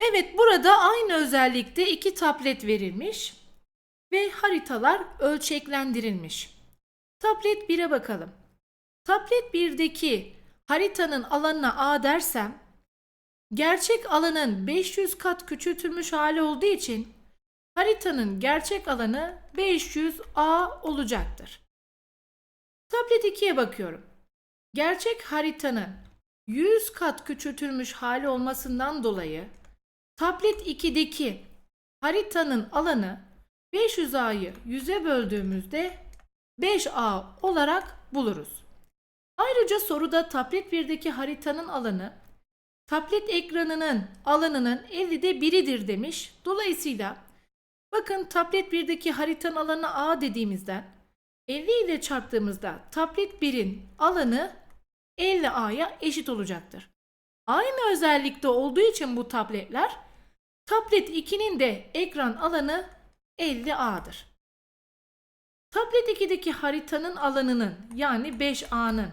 Evet burada aynı özellikte iki tablet verilmiş ve haritalar ölçeklendirilmiş. Tablet 1'e bakalım. Tablet 1'deki haritanın alanına A dersem gerçek alanın 500 kat küçültülmüş hali olduğu için haritanın gerçek alanı 500A olacaktır. Tablet 2'ye bakıyorum. Gerçek haritanın 100 kat küçültülmüş hali olmasından dolayı tablet 2'deki haritanın alanı 500A'yı 100'e böldüğümüzde 5A olarak buluruz. Ayrıca soruda tablet 1'deki haritanın alanı tablet ekranının alanının 50'de biridir demiş. Dolayısıyla bakın tablet 1'deki haritanın alanı A dediğimizden 50 ile çarptığımızda tablet 1'in alanı 50A'ya eşit olacaktır. Aynı özellikte olduğu için bu tabletler tablet 2'nin de ekran alanı 50A'dır. Tablet 2'deki haritanın alanının yani 5A'nın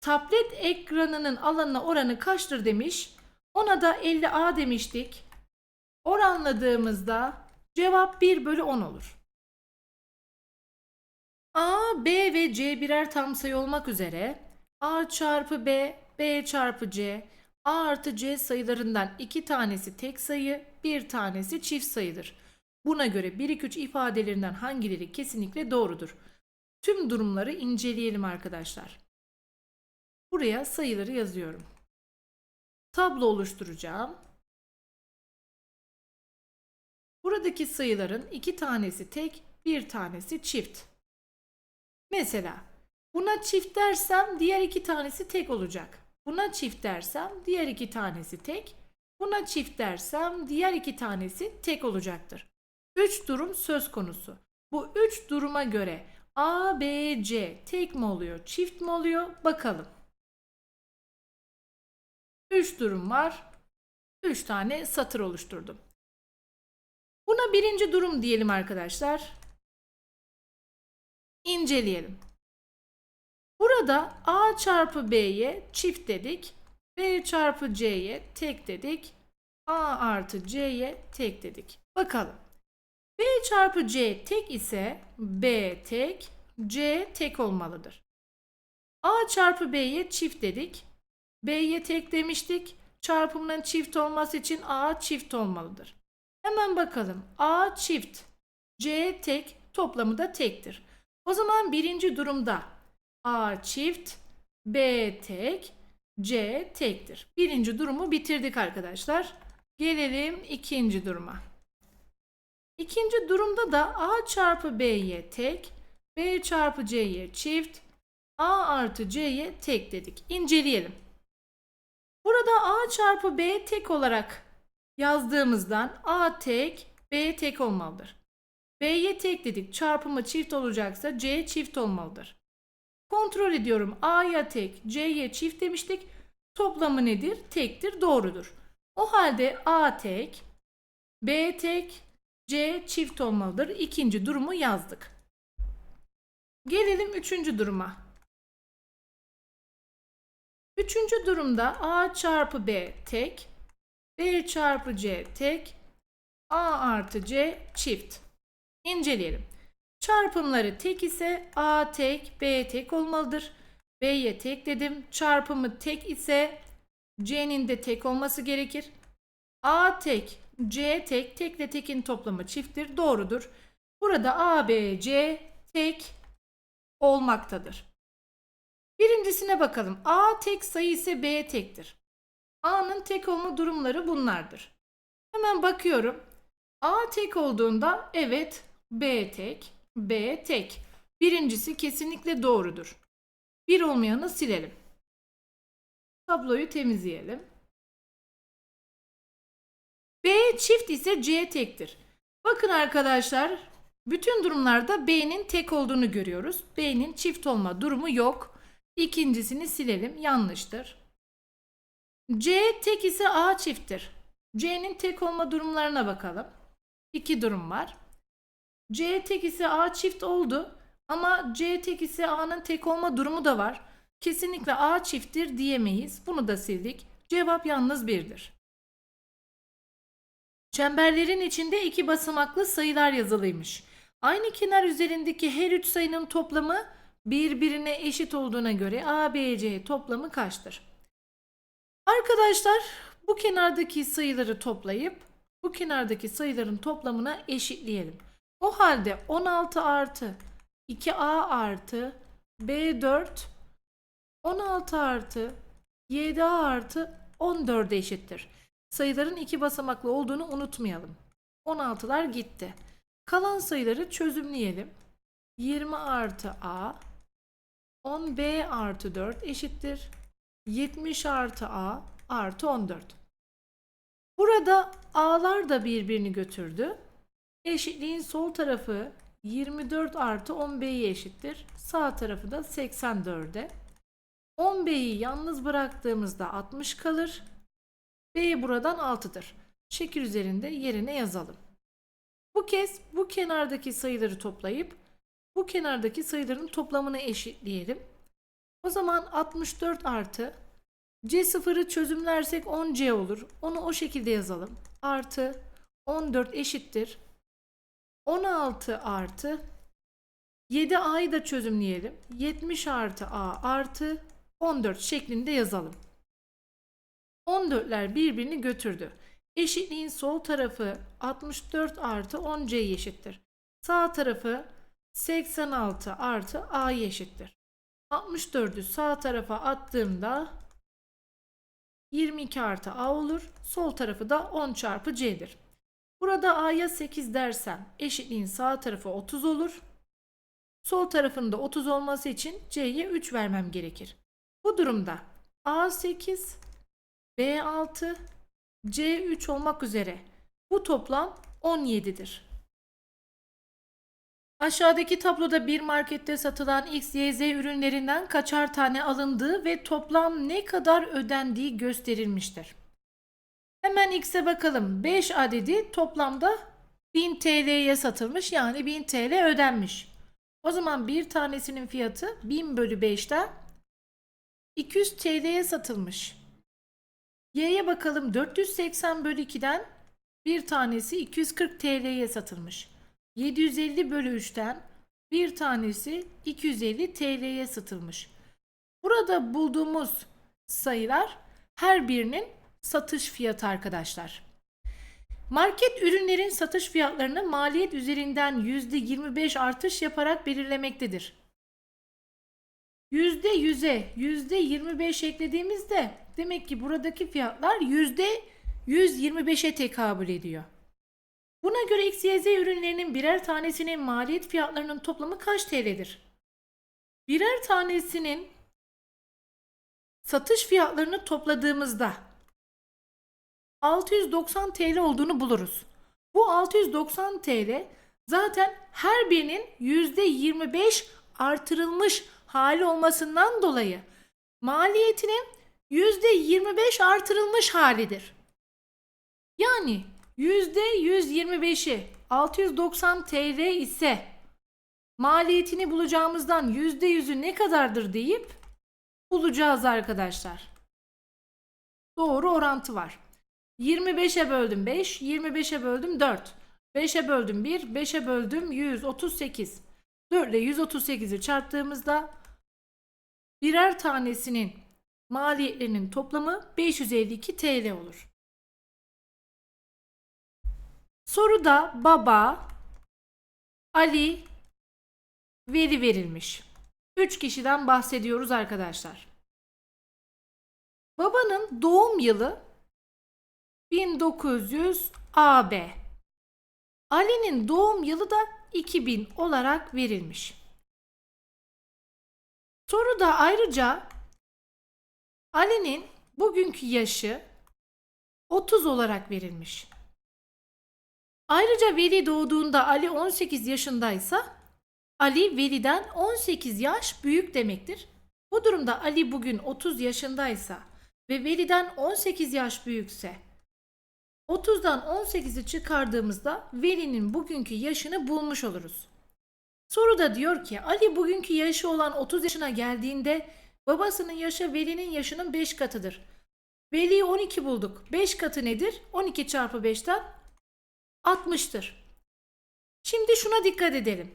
tablet ekranının alanına oranı kaçtır demiş. Ona da 50A demiştik. Oranladığımızda cevap 1 bölü 10 olur. A, B ve C birer tam sayı olmak üzere A çarpı B, B çarpı C, A artı C sayılarından iki tanesi tek sayı, bir tanesi çift sayıdır. Buna göre 1, 2, 3 ifadelerinden hangileri kesinlikle doğrudur? Tüm durumları inceleyelim arkadaşlar. Buraya sayıları yazıyorum. Tablo oluşturacağım. Buradaki sayıların iki tanesi tek, bir tanesi çift. Mesela buna çift dersem diğer iki tanesi tek olacak. Buna çift dersem diğer iki tanesi tek. Buna çift dersem diğer iki tanesi tek olacaktır. Üç durum söz konusu. Bu üç duruma göre A, B, C tek mi oluyor, çift mi oluyor bakalım. Üç durum var. Üç tane satır oluşturdum. Buna birinci durum diyelim arkadaşlar. İnceleyelim. Burada A çarpı B'ye çift dedik. B çarpı C'ye tek dedik. A artı C'ye tek dedik. Bakalım. B çarpı C tek ise B tek, C tek olmalıdır. A çarpı B'ye çift dedik. B'ye tek demiştik. Çarpımının çift olması için A çift olmalıdır. Hemen bakalım. A çift, C tek, toplamı da tektir. O zaman birinci durumda A çift, B tek, C tektir. Birinci durumu bitirdik arkadaşlar. Gelelim ikinci duruma. İkinci durumda da A çarpı B'ye tek, B çarpı C'ye çift, A artı C'ye tek dedik. İnceleyelim. Burada A çarpı B tek olarak yazdığımızdan A tek, B tek olmalıdır. B'ye tek dedik. Çarpımı çift olacaksa C çift olmalıdır. Kontrol ediyorum. A'ya tek, C'ye çift demiştik. Toplamı nedir? Tektir. Doğrudur. O halde A tek, B tek, C çift olmalıdır. İkinci durumu yazdık. Gelelim üçüncü duruma. Üçüncü durumda A çarpı B tek, B çarpı C tek, A artı C çift. İnceleyelim. Çarpımları tek ise A tek, B tek olmalıdır. B'ye tek dedim. Çarpımı tek ise C'nin de tek olması gerekir. A tek, C tek, tekle tekin toplamı çifttir. Doğrudur. Burada A, B, C tek olmaktadır. Birincisine bakalım. A tek sayı ise B tektir. A'nın tek olma durumları bunlardır. Hemen bakıyorum. A tek olduğunda evet B tek, B tek. Birincisi kesinlikle doğrudur. Bir olmayanı silelim. Tabloyu temizleyelim. B çift ise C tektir. Bakın arkadaşlar bütün durumlarda B'nin tek olduğunu görüyoruz. B'nin çift olma durumu yok. İkincisini silelim. Yanlıştır. C tek ise A çifttir. C'nin tek olma durumlarına bakalım. İki durum var. C tek ise A çift oldu. Ama C tek ise A'nın tek olma durumu da var. Kesinlikle A çifttir diyemeyiz. Bunu da sildik. Cevap yalnız birdir. Çemberlerin içinde iki basamaklı sayılar yazılıymış. Aynı kenar üzerindeki her üç sayının toplamı birbirine eşit olduğuna göre A, B, C toplamı kaçtır? Arkadaşlar bu kenardaki sayıları toplayıp bu kenardaki sayıların toplamına eşitleyelim. O halde 16 artı 2A artı B4 16 artı 7A artı 14 eşittir. Sayıların iki basamaklı olduğunu unutmayalım. 16'lar gitti. Kalan sayıları çözümleyelim. 20 artı A 10B artı 4 eşittir. 70 artı A artı 14. Burada A'lar da birbirini götürdü. Eşitliğin sol tarafı 24 artı 10B'ye eşittir. Sağ tarafı da 84'e. 10B'yi yalnız bıraktığımızda 60 kalır. B buradan 6'dır. Şekil üzerinde yerine yazalım. Bu kez bu kenardaki sayıları toplayıp bu kenardaki sayıların toplamını eşitleyelim. O zaman 64 artı C0'ı çözümlersek 10C olur. Onu o şekilde yazalım. Artı 14 eşittir. 16 artı 7A'yı da çözümleyelim. 70 artı A artı 14 şeklinde yazalım. 14'ler birbirini götürdü. Eşitliğin sol tarafı 64 artı 10C eşittir. Sağ tarafı 86 artı A eşittir. 64'ü sağ tarafa attığımda 22 artı A olur. Sol tarafı da 10 çarpı C'dir. Burada A'ya 8 dersem eşitliğin sağ tarafı 30 olur. Sol tarafında 30 olması için C'ye 3 vermem gerekir. Bu durumda A 8, B 6, C 3 olmak üzere bu toplam 17'dir. Aşağıdaki tabloda bir markette satılan X, Y, Z ürünlerinden kaçar tane alındığı ve toplam ne kadar ödendiği gösterilmiştir. Hemen X'e bakalım. 5 adedi toplamda 1000 TL'ye satılmış yani 1000 TL ödenmiş. O zaman bir tanesinin fiyatı 1000 bölü 5'ten 200 TL'ye satılmış. Y'ye bakalım 480 bölü 2'den bir tanesi 240 TL'ye satılmış. 750 bölü 3'ten bir tanesi 250 TL'ye satılmış. Burada bulduğumuz sayılar her birinin satış fiyatı arkadaşlar. Market ürünlerin satış fiyatlarını maliyet üzerinden %25 artış yaparak belirlemektedir. %100'e %25 eklediğimizde demek ki buradaki fiyatlar %125'e tekabül ediyor. Buna göre X, Y, Z ürünlerinin birer tanesinin maliyet fiyatlarının toplamı kaç TL'dir? Birer tanesinin satış fiyatlarını topladığımızda 690 TL olduğunu buluruz. Bu 690 TL zaten her birinin %25 artırılmış hali olmasından dolayı maliyetinin %25 artırılmış halidir. Yani %125'i 690 TL ise maliyetini bulacağımızdan %100'ü ne kadardır deyip bulacağız arkadaşlar. Doğru orantı var. 25'e böldüm 5, 25'e böldüm 4. 5'e böldüm 1, 5'e böldüm 138. 4 ile 138'i çarptığımızda birer tanesinin maliyetlerinin toplamı 552 TL olur. Soruda baba, Ali, Veli verilmiş. 3 kişiden bahsediyoruz arkadaşlar. Babanın doğum yılı 1900 AB. Ali'nin doğum yılı da 2000 olarak verilmiş. Soruda ayrıca Ali'nin bugünkü yaşı 30 olarak verilmiş. Ayrıca Veli doğduğunda Ali 18 yaşındaysa Ali Veli'den 18 yaş büyük demektir. Bu durumda Ali bugün 30 yaşındaysa ve Veli'den 18 yaş büyükse 30'dan 18'i çıkardığımızda Veli'nin bugünkü yaşını bulmuş oluruz. Soruda diyor ki Ali bugünkü yaşı olan 30 yaşına geldiğinde babasının yaşı Veli'nin yaşının 5 katıdır. Veli'yi 12 bulduk. 5 katı nedir? 12 çarpı 5'ten 60'tır. Şimdi şuna dikkat edelim.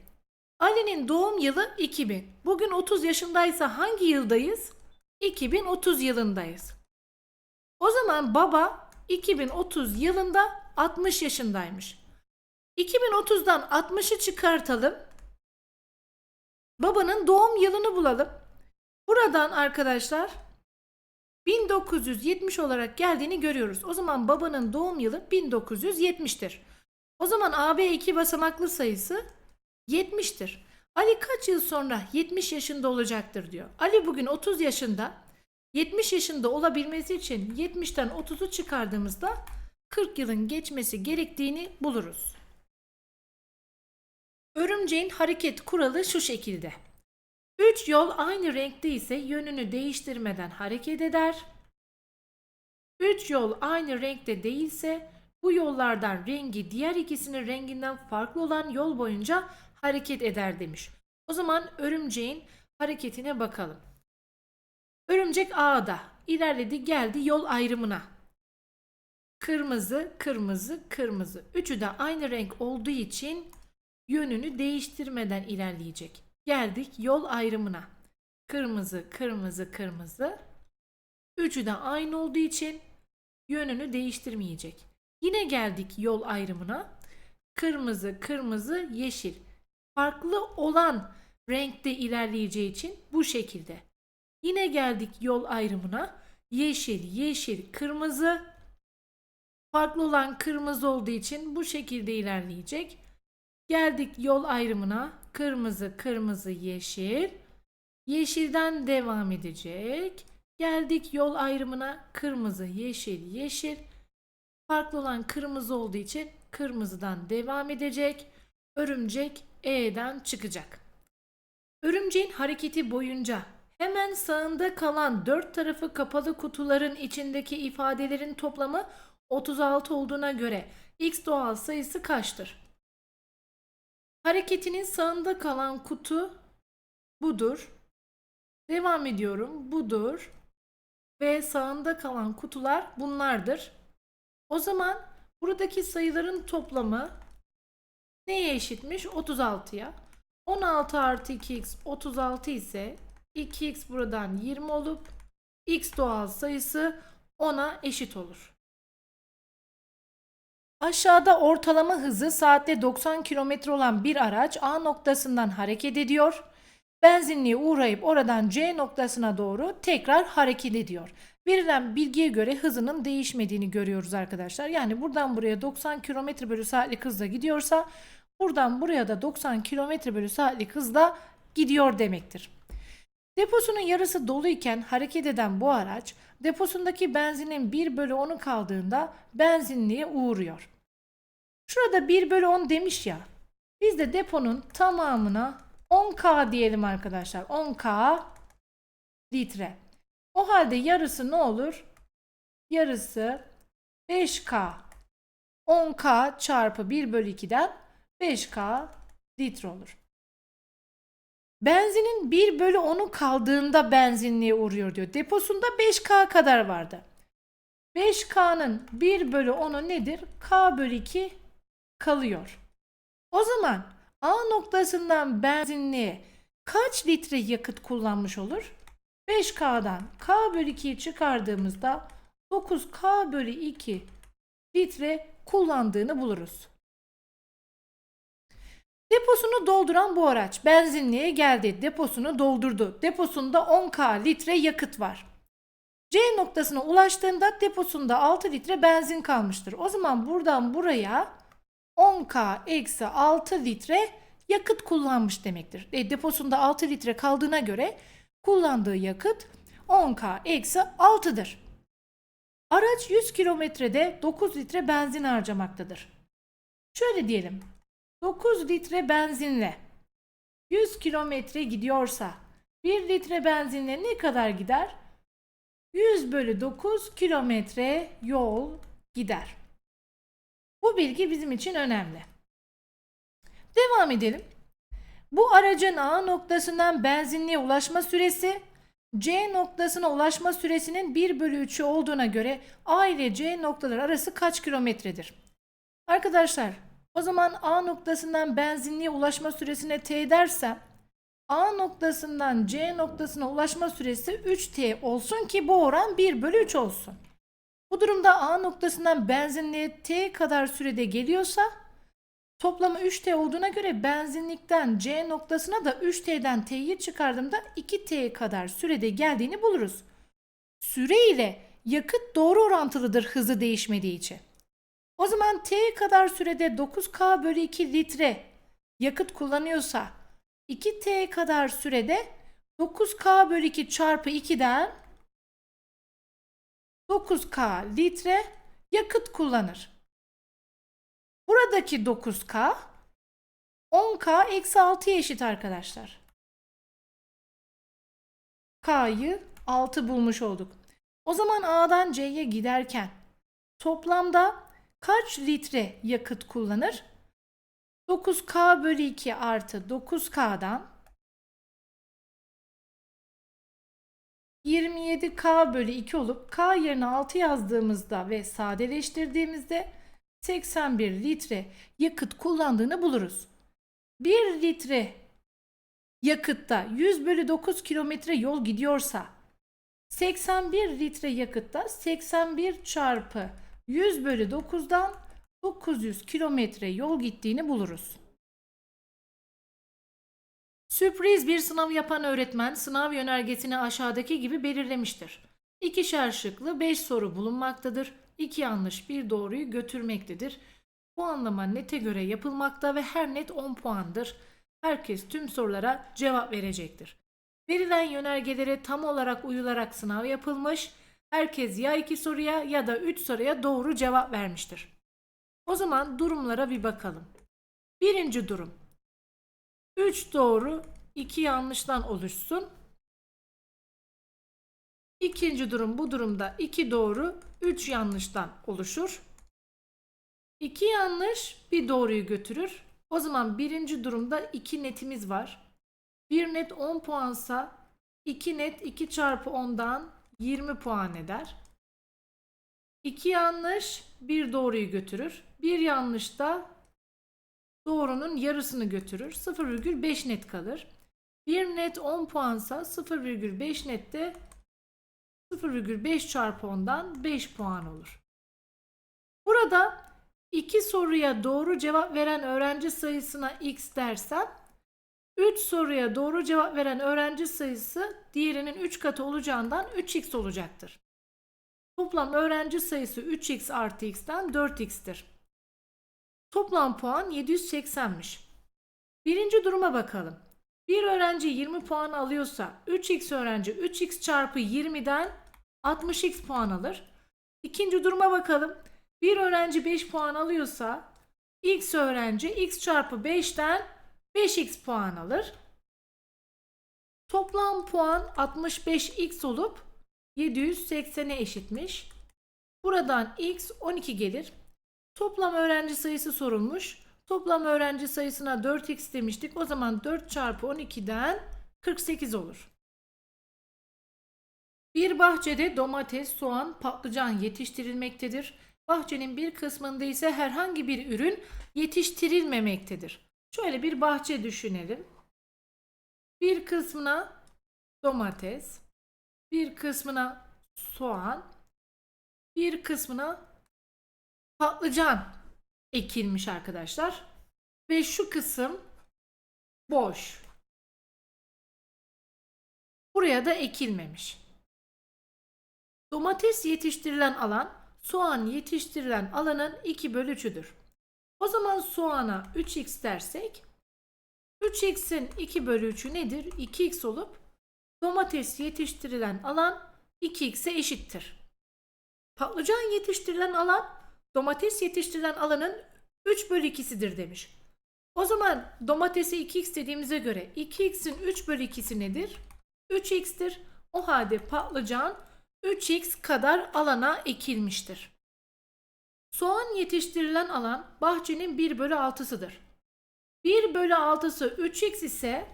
Ali'nin doğum yılı 2000. Bugün 30 yaşındaysa hangi yıldayız? 2030 yılındayız. O zaman baba 2030 yılında 60 yaşındaymış. 2030'dan 60'ı çıkartalım. Babanın doğum yılını bulalım. Buradan arkadaşlar 1970 olarak geldiğini görüyoruz. O zaman babanın doğum yılı 1970'tir. O zaman AB iki basamaklı sayısı 70'tir. Ali kaç yıl sonra 70 yaşında olacaktır diyor. Ali bugün 30 yaşında. 70 yaşında olabilmesi için 70'ten 30'u çıkardığımızda 40 yılın geçmesi gerektiğini buluruz. Örümceğin hareket kuralı şu şekilde. 3 yol aynı renkte ise yönünü değiştirmeden hareket eder. 3 yol aynı renkte değilse bu yollardan rengi diğer ikisinin renginden farklı olan yol boyunca hareket eder demiş. O zaman örümceğin hareketine bakalım. Örümcek A'da ilerledi geldi yol ayrımına. Kırmızı, kırmızı, kırmızı. Üçü de aynı renk olduğu için yönünü değiştirmeden ilerleyecek. Geldik yol ayrımına. Kırmızı, kırmızı, kırmızı. Üçü de aynı olduğu için yönünü değiştirmeyecek. Yine geldik yol ayrımına. Kırmızı, kırmızı, yeşil. Farklı olan renkte ilerleyeceği için bu şekilde. Yine geldik yol ayrımına. Yeşil, yeşil, kırmızı. Farklı olan kırmızı olduğu için bu şekilde ilerleyecek. Geldik yol ayrımına. Kırmızı, kırmızı, yeşil. Yeşilden devam edecek. Geldik yol ayrımına. Kırmızı, yeşil, yeşil. Farklı olan kırmızı olduğu için kırmızıdan devam edecek. Örümcek E'den çıkacak. Örümceğin hareketi boyunca hemen sağında kalan dört tarafı kapalı kutuların içindeki ifadelerin toplamı 36 olduğuna göre x doğal sayısı kaçtır? Hareketinin sağında kalan kutu budur. Devam ediyorum. Budur. Ve sağında kalan kutular bunlardır. O zaman buradaki sayıların toplamı neye eşitmiş? 36'ya. 16 artı 2x 36 ise 2x buradan 20 olup x doğal sayısı 10'a eşit olur. Aşağıda ortalama hızı saatte 90 km olan bir araç A noktasından hareket ediyor. Benzinliğe uğrayıp oradan C noktasına doğru tekrar hareket ediyor. Verilen bilgiye göre hızının değişmediğini görüyoruz arkadaşlar. Yani buradan buraya 90 km bölü saatlik hızla gidiyorsa buradan buraya da 90 km bölü saatlik hızla gidiyor demektir. Deposunun yarısı doluyken hareket eden bu araç deposundaki benzinin 1 bölü 10'u kaldığında benzinliğe uğruyor. Şurada 1 bölü 10 demiş ya. Biz de deponun tamamına 10K diyelim arkadaşlar. 10K litre. O halde yarısı ne olur? Yarısı 5K. 10K çarpı 1 bölü 2'den 5K litre olur. Benzinin 1 bölü 10'u kaldığında benzinliğe uğruyor diyor. Deposunda 5K kadar vardı. 5K'nın 1 bölü 10'u nedir? K bölü 2 kalıyor. O zaman A noktasından benzinliğe kaç litre yakıt kullanmış olur? 5K'dan K bölü 2'yi çıkardığımızda 9K bölü 2 litre kullandığını buluruz. Deposunu dolduran bu araç benzinliğe geldi. Deposunu doldurdu. Deposunda 10K litre yakıt var. C noktasına ulaştığında deposunda 6 litre benzin kalmıştır. O zaman buradan buraya 10K eksi 6 litre yakıt kullanmış demektir. E, deposunda 6 litre kaldığına göre kullandığı yakıt 10K eksi 6'dır. Araç 100 kilometrede 9 litre benzin harcamaktadır. Şöyle diyelim. 9 litre benzinle 100 kilometre gidiyorsa 1 litre benzinle ne kadar gider? 100 bölü 9 kilometre yol gider. Bu bilgi bizim için önemli. Devam edelim. Bu aracın A noktasından benzinliğe ulaşma süresi C noktasına ulaşma süresinin 1 bölü 3'ü olduğuna göre A ile C noktaları arası kaç kilometredir? Arkadaşlar o zaman A noktasından benzinliğe ulaşma süresine T dersem A noktasından C noktasına ulaşma süresi 3T olsun ki bu oran 1 bölü 3 olsun. Bu durumda A noktasından benzinliğe T kadar sürede geliyorsa toplamı 3T olduğuna göre benzinlikten C noktasına da 3T'den T'yi çıkardığımda 2T kadar sürede geldiğini buluruz. Süre ile yakıt doğru orantılıdır hızı değişmediği için. O zaman T kadar sürede 9K bölü 2 litre yakıt kullanıyorsa 2T kadar sürede 9K bölü 2 çarpı 2'den 9K litre yakıt kullanır. Buradaki 9K 10K eksi 6'ya eşit arkadaşlar. K'yı 6 bulmuş olduk. O zaman A'dan C'ye giderken toplamda kaç litre yakıt kullanır? 9K bölü 2 artı 9K'dan 27K bölü 2 olup K yerine 6 yazdığımızda ve sadeleştirdiğimizde 81 litre yakıt kullandığını buluruz. 1 litre yakıtta 100 bölü 9 kilometre yol gidiyorsa 81 litre yakıtta 81 çarpı 100 bölü 9'dan 900 kilometre yol gittiğini buluruz. Sürpriz bir sınav yapan öğretmen sınav yönergesini aşağıdaki gibi belirlemiştir. İkişer şıklı 5 soru bulunmaktadır. 2 yanlış bir doğruyu götürmektedir. Puanlama nete göre yapılmakta ve her net 10 puandır. Herkes tüm sorulara cevap verecektir. Verilen yönergelere tam olarak uyularak sınav yapılmış. Herkes ya 2 soruya ya da 3 soruya doğru cevap vermiştir. O zaman durumlara bir bakalım. Birinci durum. 3 doğru, 2 yanlıştan oluşsun. İkinci durum bu durumda 2 doğru, 3 yanlıştan oluşur. 2 yanlış bir doğruyu götürür. O zaman birinci durumda 2 netimiz var. 1 net 10 puansa 2 net 2 çarpı 10'dan 20 puan eder. 2 yanlış bir doğruyu götürür. Bir yanlış da doğrunun yarısını götürür. 0,5 net kalır. 1 net 10 puansa 0,5 net de 0,5 çarpı 10'dan 5 puan olur. Burada iki soruya doğru cevap veren öğrenci sayısına x dersem 3 soruya doğru cevap veren öğrenci sayısı diğerinin 3 katı olacağından 3x olacaktır. Toplam öğrenci sayısı 3x artı x'ten 4x'tir. Toplam puan 780'miş. Birinci duruma bakalım. Bir öğrenci 20 puan alıyorsa 3x öğrenci 3x çarpı 20'den 60x puan alır. İkinci duruma bakalım. Bir öğrenci 5 puan alıyorsa x öğrenci x çarpı 5'ten 5x puan alır. Toplam puan 65x olup 780'e eşitmiş. Buradan x 12 gelir. Toplam öğrenci sayısı sorulmuş. Toplam öğrenci sayısına 4x demiştik. O zaman 4 çarpı 12'den 48 olur. Bir bahçede domates, soğan, patlıcan yetiştirilmektedir. Bahçenin bir kısmında ise herhangi bir ürün yetiştirilmemektedir. Şöyle bir bahçe düşünelim. Bir kısmına domates, bir kısmına soğan, bir kısmına patlıcan ekilmiş arkadaşlar. Ve şu kısım boş. Buraya da ekilmemiş. Domates yetiştirilen alan soğan yetiştirilen alanın 2 bölü 3'üdür. O zaman soğana 3x dersek 3x'in 2 bölü 3'ü nedir? 2x olup domates yetiştirilen alan 2x'e eşittir. Patlıcan yetiştirilen alan domates yetiştirilen alanın 3 bölü 2'sidir demiş. O zaman domatese 2x dediğimize göre 2x'in 3 bölü 2'si nedir? 3x'tir. O halde patlıcan 3x kadar alana ekilmiştir. Soğan yetiştirilen alan bahçenin 1 bölü 6'sıdır. 1 bölü 6'sı 3x ise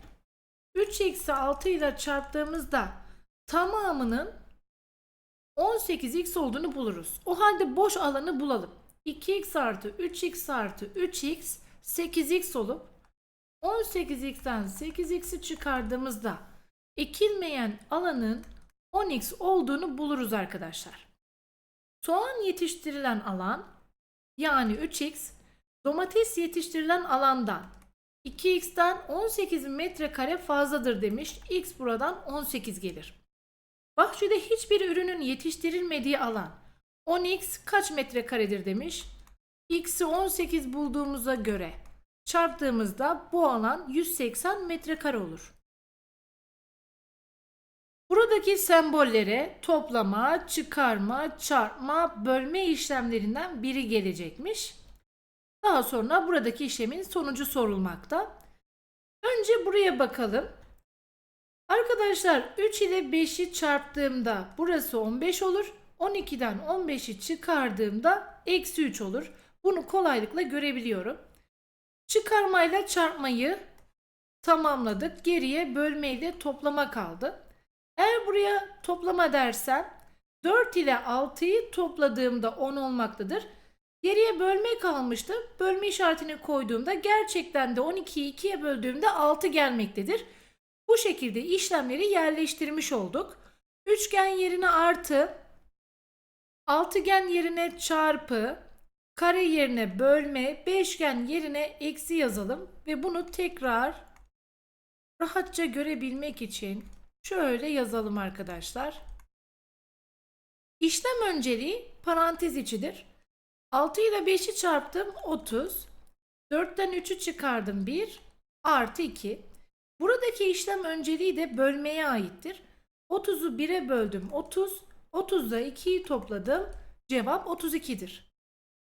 3x'i 6 ile çarptığımızda tamamının 18x olduğunu buluruz. O halde boş alanı bulalım. 2x artı 3x artı 3x 8x olup 18x'ten 8x'i çıkardığımızda ekilmeyen alanın 10x olduğunu buluruz arkadaşlar. Soğan yetiştirilen alan yani 3x domates yetiştirilen alandan 2x'ten 18 metrekare fazladır demiş. X buradan 18 gelir. Bahçede hiçbir ürünün yetiştirilmediği alan 10x kaç metrekaredir demiş. X'i 18 bulduğumuza göre çarptığımızda bu alan 180 metrekare olur. Buradaki sembollere toplama, çıkarma, çarpma, bölme işlemlerinden biri gelecekmiş. Daha sonra buradaki işlemin sonucu sorulmakta. Önce buraya bakalım. Arkadaşlar 3 ile 5'i çarptığımda burası 15 olur. 12'den 15'i çıkardığımda eksi 3 olur. Bunu kolaylıkla görebiliyorum. Çıkarmayla çarpmayı tamamladık. Geriye bölmeyle toplama kaldı. Eğer buraya toplama dersem 4 ile 6'yı topladığımda 10 olmaktadır. Geriye bölme kalmıştı. Bölme işaretini koyduğumda gerçekten de 12'yi 2'ye böldüğümde 6 gelmektedir. Bu şekilde işlemleri yerleştirmiş olduk. Üçgen yerine artı, altıgen yerine çarpı, kare yerine bölme, beşgen yerine eksi yazalım ve bunu tekrar rahatça görebilmek için şöyle yazalım arkadaşlar. İşlem önceliği parantez içidir. 6 ile 5'i çarptım 30. 4'ten 3'ü çıkardım 1 artı 2. Buradaki işlem önceliği de bölmeye aittir. 30'u 1'e böldüm 30. 30'da 2'yi topladım. Cevap 32'dir.